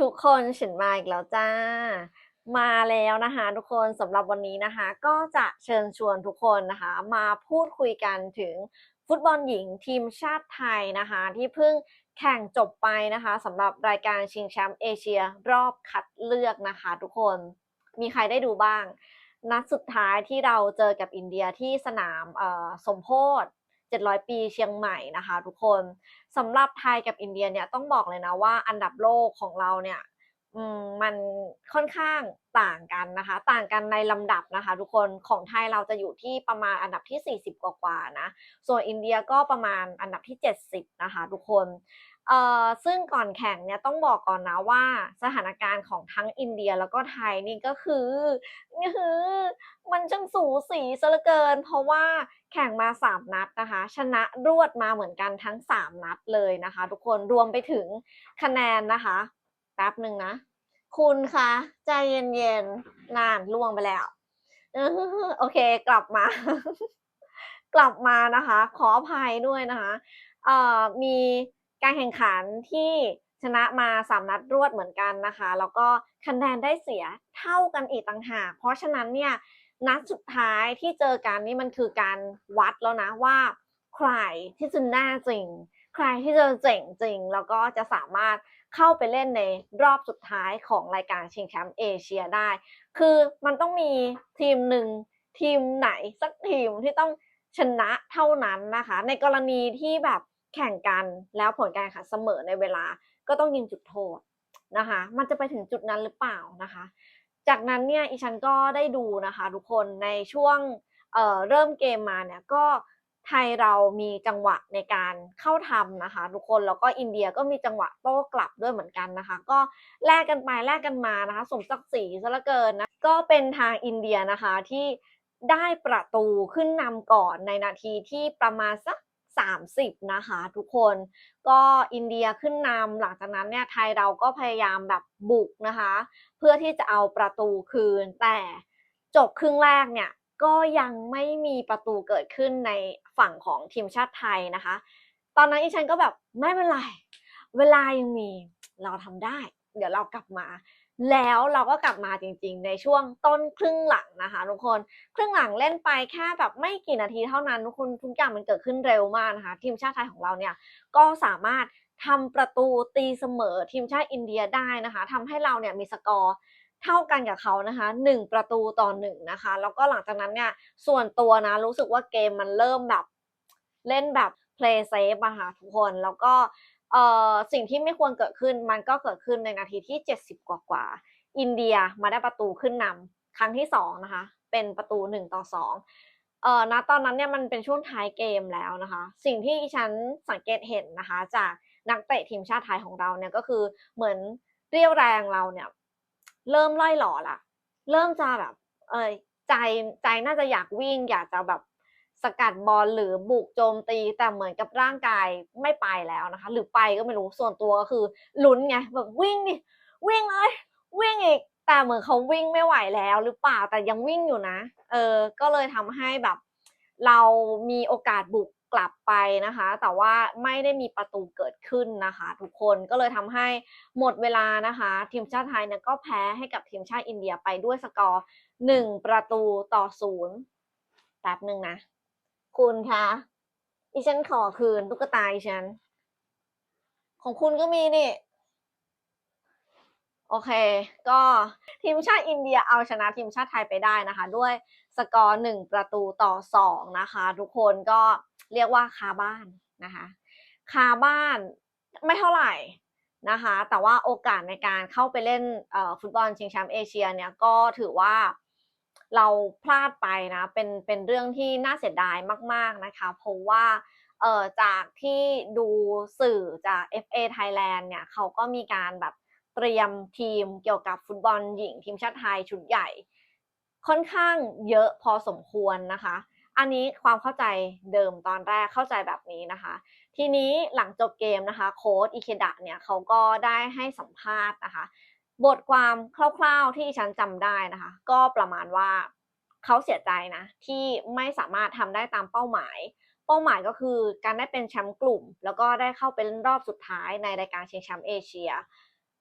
ทุกคนฉันมาอีกแล้วจ้า มาแล้วนะคะทุกคนสำหรับวันนี้นะคะ ก็จะเชิญชวนทุกคนนะคะ มาพูดคุยกันถึงฟุตบอลหญิงทีมชาติไทยนะคะ ที่เพิ่งแข่งจบไปนะคะสำหรับรายการชิงแชมป์เอเชียรอบคัดเลือกนะคะ ทุกคนมีใครได้ดูบ้าง นัดสุดท้ายที่เราเจอกับอินเดียที่สนามเออสมโพธ 700 ปีเชียงใหม่นะคะทุกคนสำหรับไทยกับอินเดียเนี่ยต้องบอกเลยนะว่าอันดับโลกของเราเนี่ยมันค่อนข้างต่างกันนะคะ ต่างกันในลำดับนะคะ ทุกคนของไทยเราจะอยู่ที่ประมาณอันดับที่ 40 กว่านะ ส่วนอินเดียก็ประมาณอันดับที่ 70 นะคะ ทุกคน เอ่อซึ่งก่อนแข่งเนี่ยต้องบอกก่อนนะว่าสถานการณ์ของทั้งอินเดียแล้วก็ไทยนี่ก็คือนี่คือมันช่างสูสีซะเหลือเกิน เพราะว่าแข่งมา 3 นัดนะคะ ชนะรวดมาเหมือนกันทั้ง 3 นัดเลยนะคะ ทุกคนรวมไปถึงคะแนนนะคะแป๊บหนึ่งนะ คุณคะใจเย็นๆนานล่วงไปแล้วโอเคกลับมา กลับมานะคะ ขออภัยด้วยนะคะเอ่อมี การแข่งขันที่ชนะมาสามนัดรวดเหมือนกันนะคะ แล้วก็คะแนนได้เสียเท่ากันอีกต่างหาก เพราะฉะนั้นเนี่ยนัดสุดท้ายที่เจอกันนี่มันคือการวัดแล้วนะว่า ใครที่จะน่าจริง ใครที่จะเจ๋งจริง แล้วก็จะสามารถเข้าไปเล่นในรอบสุดท้ายของรายการชิงแชมป์เอเชียได้ คือมันต้องมีทีมหนึ่งทีมไหนสักทีมที่ต้องชนะเท่านั้นนะคะ ในกรณีที่แบบ แข่งกันแล้วผลการแข่งขันเสมอในเวลาก็ต้องยิงจุดโทษนะคะ มันจะไปถึงจุดนั้นหรือเปล่านะคะ จากนั้นเนี่ยอีฉันก็ได้ดูนะคะทุกคนในช่วงเเริ่มเกมมาเนี่ยก็ไทยเรามีจังหวะในการเข้าทำนะคะ ทุกคนแล้วก็อินเดียก็มีจังหวะโต้กลับด้วยเหมือนกันนะคะ ก็แลกกันไปแลกกันมานะคะ สมศักดิ์ศรีซะเหลือเกินนะก็เป็นทางอินเดียนะคะที่ได้ประตูขึ้นนำก่อนในนาทีที่ประมาณสัก 30 นะคะ ทุกคนก็อินเดียขึ้นนำหลังจากนั้นเนี่ยไทยเราก็พยายามแบบบุกนะคะ เพื่อที่จะเอาประตูคืน แต่จบครึ่งแรกเนี่ยก็ยังไม่มีประตูเกิดขึ้นในฝั่งของทีมชาติไทยนะคะ ตอนนั้นอีฉันก็แบบไม่เป็นไร เวลายังมีเราทำได้ เดี๋ยวเรากลับมา แล้วเราก็กลับมาจริงๆ ในช่วงต้นครึ่งหลังนะคะทุกคน ครึ่งหลังเล่นไปแค่แบบไม่กี่นาทีเท่านั้นทุกคนทุกอย่างมันเกิดขึ้นเร็วมากนะคะ ทีมชาติไทยของเราเนี่ยก็สามารถทำประตูตีเสมอทีมชาติอินเดียได้นะคะทำให้เราเนี่ยมีสกอร์เท่ากันกับเขานะคะหนึ่งประตูต่อหนึ่งนะคะ แล้วก็หลังจากนั้นเนี่ยส่วนตัวนะรู้สึกว่าเกมมันเริ่มแบบเล่นแบบ play safe อะค่ะทุกคนแล้วก็ เอ่อสิ่งที่ไม่ควรเกิดขึ้นมันก็เกิดขึ้นในนาทีที่ 70 กว่ากว่าๆอินเดียมาได้ประตูขึ้นนำครั้งที่สองนะคะ เป็นประตู 1 ต่อ2เอ่อณตอนนั้นเนี่ยมันเป็นช่วงท้ายเกมแล้วนะคะ สิ่งที่ฉันสังเกตเห็นนะคะ จากนักเตะทีมชาติไทยของเราเนี่ยก็คือเหมือนเรียวแรงเราเนี่ย เริ่มล่อยหล่อละเริ่มจะแบบ เอยใจใจน่าจะอยากวิ่ง อยากจะแบบ สกัดบอลหรือบุกโจมตีแต่เหมือนกับร่างกายไม่ไปแล้วนะคะ หรือไปก็ไม่รู้ส่วนตัวก็คือลุ้นไงแบบวิ่งดิวิ่งเลยวิ่งอีกแต่เหมือนเขาวิ่งไม่ไหวแล้วหรือเปล่าแต่ยังวิ่งอยู่นะ เออ ก็เลยทำให้แบบ เรามีโอกาสบุกกลับไปนะคะ แต่ว่าไม่ได้มีประตูเกิดขึ้นนะคะ ทุกคนก็เลยทำให้หมดเวลานะคะ ทีมชาติไทยเนี่ยก็แพ้ให้กับทีมชาติอินเดียไปด้วยสกอร์หนึ่งประตูต่อศูนย์แป๊บหนึ่งนะ คุณคะอีฉันขอคืนตุ๊กตาอีฉัน ของคุณก็มีนี่ โอเค ก็ทีมชาติอินเดียเอาชนะทีมชาติไทยไปได้นะคะ ด้วยสกอร์หนึ่งประตูต่อสองนะคะ ทุกคนก็เรียกว่าคาบ้านนะคะคาบ้านไม่เท่าไหร่นะคะ แต่ว่าโอกาสในการเข้าไปเล่นฟุตบอลชิงแชมป์เอเชียเนี่ยก็ถือว่า เราพลาดไปนะเป็นเป็นเรื่องที่น่าเสียดายมาก ๆนะคะเพราะว่าเอ่อจากที่ดูสื่อจาก FA Thailand เนี่ยเขาก็มีการแบบเตรียมทีมเกี่ยวกับฟุตบอลหญิงทีมชาติไทยชุดใหญ่ ค่อนข้างเยอะพอสมควรนะคะ อันนี้ความเข้าใจเดิมตอนแรกเข้าใจแบบนี้นะคะ ทีนี้หลังจบเกมนะคะ โค้ดอิเคดะเนี่ยเขาก็ได้ให้สัมภาษณ์นะคะ บทความคร่าวๆที่ฉันจำได้นะคะ ก็ประมาณว่าเขาเสียใจนะ ที่ไม่สามารถทำได้ตามเป้าหมาย เป้าหมายก็คือการได้เป็นแชมป์กลุ่ม แล้วก็ได้เข้าไปเล่นรอบสุดท้ายในรายการชิงแชมป์เอเชีย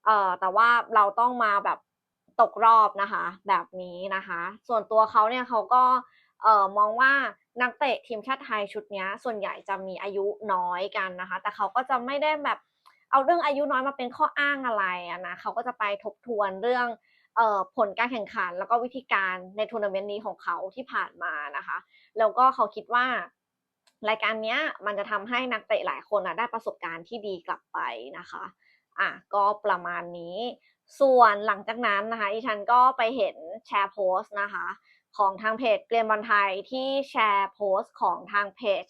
เอ่อแต่ว่าเราต้องมาแบบตกรอบนะคะ แบบนี้นะคะ ส่วนตัวเขาเนี่ยเขาก็เอ่อมองว่านักเตะทีมชาติไทยชุดนี้ส่วนใหญ่จะมีอายุน้อยกันนะคะ แต่เขาก็จะไม่ได้แบบ เอาเรื่องอายุน้อยมาเป็นข้ออ้างอะไรอะนะเขาก็จะไปทบทวนเรื่องเอ่อผลการแข่งขัน แล้วก็วิธีการในทัวร์นาเมนต์นี้ของเขาที่ผ่านมานะคะ แล้วก็เขาคิดว่ารายการนี้มันจะทำให้นักเตะหลายคนนะได้ประสบการณ์ที่ดีกลับไปนะคะอะก็ประมาณนี้ ส่วนหลังจากนั้นนะคะอีฉันก็ไปเห็นแชร์โพสต์นะคะ ของทางเพจเกรียนบอลไทยที่แชร์โพสต์ของทางเพจ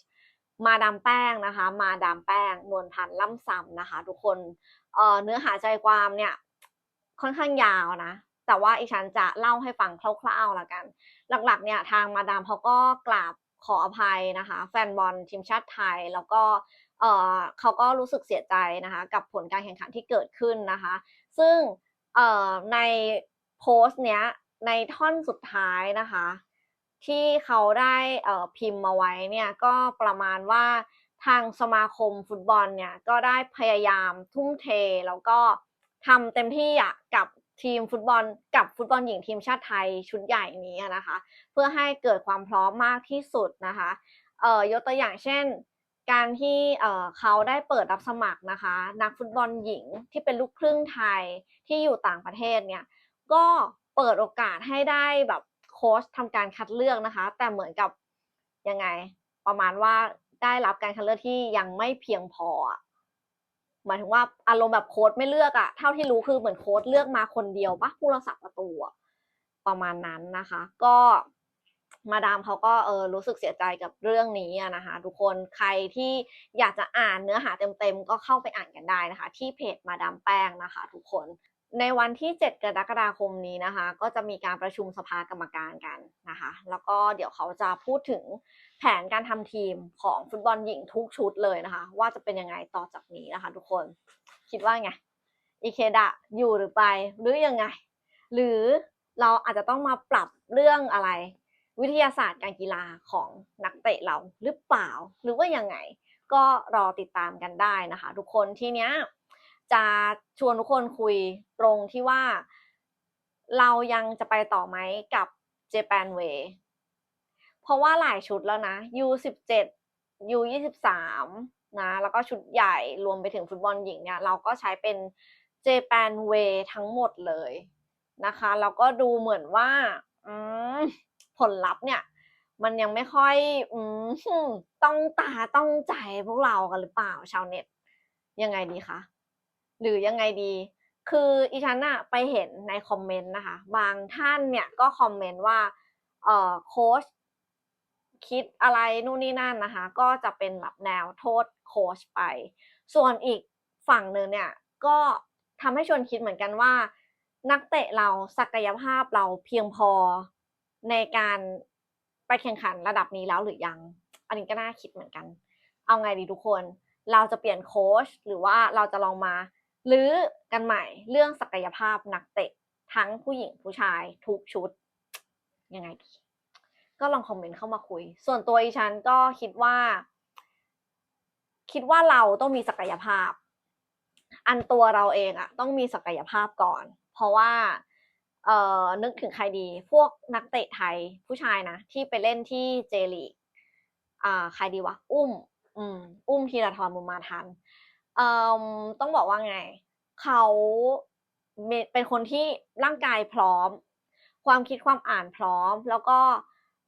มาดามแป้งนะคะ มาดามแป้งนวลพันธ์ล่ำซ้ำนะคะ ทุกคนเเนื้อหาใจความเนี่ยค่อนข้างยาวนะ แต่ว่าอีฉันจะเล่าให้ฟังคร่าวๆละกัน หลักๆเนี่ยทางมาดามเขาก็กราบขออภัยนะคะ แฟนบอลทีมชาติไทยแล้วก็เเขาก็รู้สึกเสียใจนะคะ กับผลการแข่งขันที่เกิดขึ้นนะคะ ซึ่งในโพสต์เนี้ยในท่อนสุดท้ายนะคะ ที่เขาได้พิมพ์มาไว้เนี่ยก็ประมาณว่าทางสมาคมฟุตบอลเนี่ยก็ได้พยายามทุ่มเท แล้วก็ทำเต็มที่อะกับทีมฟุตบอลกับฟุตบอลหญิงทีมชาติไทยชุดใหญ่นี้นะคะ เพื่อให้เกิดความพร้อมมากที่สุดนะคะเอ่อยกตัวอย่างเช่น การที่เอ่อเขาได้เปิดรับสมัครนะคะ นักฟุตบอลหญิงที่เป็นลูกครึ่งไทยที่อยู่ต่างประเทศเนี่ยก็เปิดโอกาสให้ได้แบบ โค้ชทำการคัดเลือกนะคะ แต่เหมือนกับยังไง ประมาณว่าได้รับการคัดเลือกที่ยังไม่เพียงพอหมายถึงว่าอารมณ์แบบโค้ชไม่เลือกอะเท่าที่รู้คือเหมือนโค้ชเลือกมาคนเดียวปะผู้รักษาประตูประมาณนั้นนะคะ ก็มาดามเขาก็เออรู้สึกเสียใจกับเรื่องนี้นะคะ ทุกคนใครที่อยากจะอ่านเนื้อหาเต็มๆก็เข้าไปอ่านกันได้นะคะ ที่เพจมาดามแป้งนะคะ ทุกคน ในวันที่ 7 กรกฎาคมนี้นะคะ ก็จะมีการประชุมสภากรรมการกันนะคะ แล้วก็เดี๋ยวเขาจะพูดถึงแผนการทำทีมของฟุตบอลหญิงทุกชุดเลยนะคะ ว่าจะเป็นยังไงต่อจากนี้นะคะ ทุกคนคิดว่าไงอีเคดะอยู่หรือไปหรือยังไง หรือเราอาจจะต้องมาปรับเรื่องอะไร วิทยาศาสตร์การกีฬาของนักเตะเราหรือเปล่า หรือว่ายังไง ก็รอติดตามกันได้นะคะ ทุกคนทีเนี้ย จะชวนทุกคนคุยตรงที่ว่า เรายังจะไปต่อไหมกับ Japan Way เพราะว่าหลายชุดแล้วนะ U17 U23 นะแล้วก็ชุดใหญ่รวมไปถึงฟุตบอลหญิงเนี่ย เราก็ใช้เป็น Japan Way ทั้งหมดเลยนะคะ แล้วก็ดูเหมือนว่าผลลัพธ์เนี่ย มันยังไม่ค่อยอต้องตาต้องใจพวกเรากันหรือเปล่าชาวเน็ตยังไงดีคะ หรือยังไงดี คืออีฉันอะไปเห็นในคอมเมนต์นะคะ บางท่านเนี่ยก็คอมเมนต์ว่าเอ่อโค้ชคิดอะไรนู่นนี่นั่นนะคะ ก็จะเป็นแบบแนวโทษโค้ชไป ส่วนอีกฝั่งหนึ่งเนี่ยก็ทำให้ชวนคิดเหมือนกันว่า นักเตะเราศักยภาพเราเพียงพอในการไปแข่งขันระดับนี้แล้วหรือยัง อันนี้ก็น่าคิดเหมือนกัน เอาไงดีทุกคน เราจะเปลี่ยนโค้ชหรือว่าเราจะลองมา ลื้อกันใหม่เรื่องศักยภาพนักเตะ ทั้งผู้หญิงผู้ชายทุกชุด ยังไงดี ก็ลองคอมเมนต์เข้ามาคุย ส่วนตัวอีฉันก็คิดว่า คิดว่าเราต้องมีศักยภาพ อันตัวเราเองอะต้องมีศักยภาพก่อน เพราะว่าเอ่อนึกถึงใครดี พวกนักเตะไทยผู้ชายนะ ที่ไปเล่นที่เจลีกอ่าใครดีวะ อุ้ม อืม อุ้มธีรทรบุญมาทัน เอ่อต้องบอกว่าไง เขาเป็นคนที่ร่างกายพร้อม ความคิดความอ่านพร้อม แล้วก็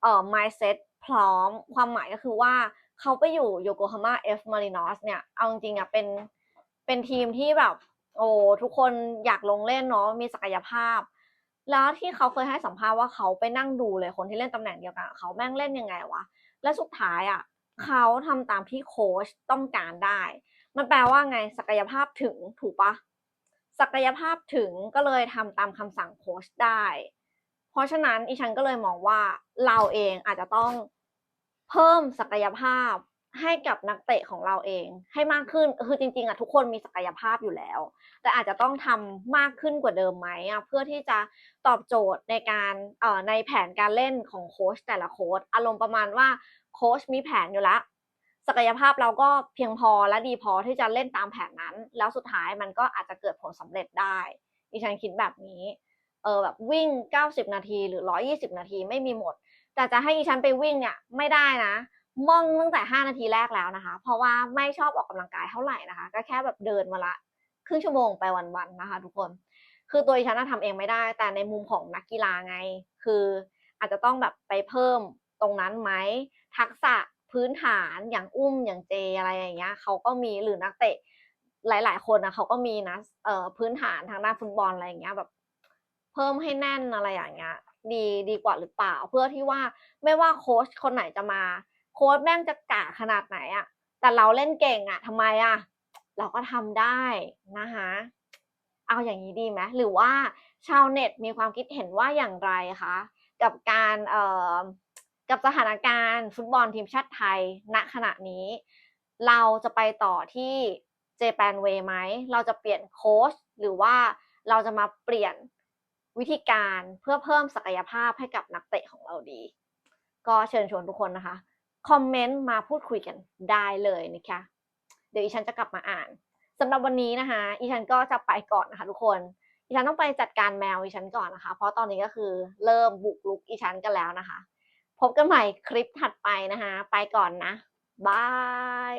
เอ่อ mindset พร้อม ความหมายก็คือว่าเขาไปอยู่โยโกฮาม่าเอฟมารินอสเนี่ย เอาจริงๆอะเป็นเป็นทีมที่แบบ โอ้ทุกคนอยากลงเล่นเนาะมีศักยภาพ แล้วที่เขาเคยให้สัมภาษณ์ว่าเขาไปนั่งดูเลยคนที่เล่นตำแหน่งเดียวกัน เขาแม่งเล่นยังไงวะ และสุดท้ายอะเขาทำตามที่โค้ชต้องการได้ มันแปลว่าไงศักยภาพถึงถูกปะศักยภาพถึงก็เลยทำตามคำสั่งโค้ชได้ เพราะฉะนั้นอีฉันก็เลยมองว่าเราเองอาจจะต้องเพิ่มศักยภาพให้กับนักเตะของเราเอง ให้มากขึ้นคือจริงๆอะทุกคนมีศักยภาพอยู่แล้ว แต่อาจจะต้องทำมากขึ้นกว่าเดิมไหมอะเพื่อที่จะตอบโจทย์ในการเอ่อในแผนการเล่นของโค้ชแต่ละโค้ชอารมณ์ประมาณว่าโค้ชมีแผนอยู่แล้ว ศักยภาพเราก็เพียงพอและดีพอที่จะเล่นตามแผนนั้น แล้วสุดท้ายมันก็อาจจะเกิดผลสำเร็จได้ดิฉันคิดแบบนี้เออแบบวิ่ง 90 นาทีหรือ 120 นาทีไม่มีหมด แต่จะให้ดิฉันไปวิ่งเนี่ยไม่ได้นะม่องตั้งแต่ 5 นาทีแรกแล้วนะคะ เพราะว่าไม่ชอบออกกำลังกายเท่าไหร่นะคะ ก็แค่แบบเดินมาละครึ่งชั่วโมงไปวันๆนะคะ ทุกคน คือตัวดิฉันน่ะทำเองไม่ได้ แต่ในมุมของนักกีฬาไง คืออาจจะต้องแบบไปเพิ่มตรงนั้นไหมทักษะ พื้นฐานอย่างอุ้มอย่างเจอะไรอย่างเงี้ยเขาก็มีหรือนักเตะหลาย ๆ คนนะเขาก็มีนะเอ่อพื้นฐานทางด้านฟุตบอลอะไรอย่างเงี้ยแบบ เพิ่มให้แน่นอะไรอย่างเงี้ยดีดีกว่าหรือเปล่า เพื่อที่ว่าไม่ว่าโค้ชคนไหนจะมา โค้ชแม่งจะกะขนาดไหนอะแต่เราเล่นเก่งอะทำไมอะเราก็ทำได้นะคะเอาอย่างนี้ดีไหมหรือว่าชาวเน็ตมีความคิดเห็นว่าอย่างไรคะกับการเอ่อ กับสถานการณ์ฟุตบอลทีมชาติไทยณขณะนี้ เราจะไปต่อที่เจแปนเวย์ไหม เราจะเปลี่ยนโค้ชหรือว่าเราจะมาเปลี่ยนวิธีการเพื่อเพิ่มศักยภาพให้กับนักเตะของเราดี ก็เชิญชวนทุกคนนะคะ คอมเมนต์มาพูดคุยกันได้เลยนะคะ เดี๋ยวอีฉันจะกลับมาอ่านสำหรับวันนี้นะคะ อีฉันก็จะไปก่อนนะคะทุกคนอีฉันต้องไปจัดการแมวอีฉันก่อนนะคะ เพราะตอนนี้ก็คือเริ่มบุกลุกอีฉันกันแล้วนะคะ พบกันใหม่คลิปถัดไปนะคะ ไปก่อนนะ บาย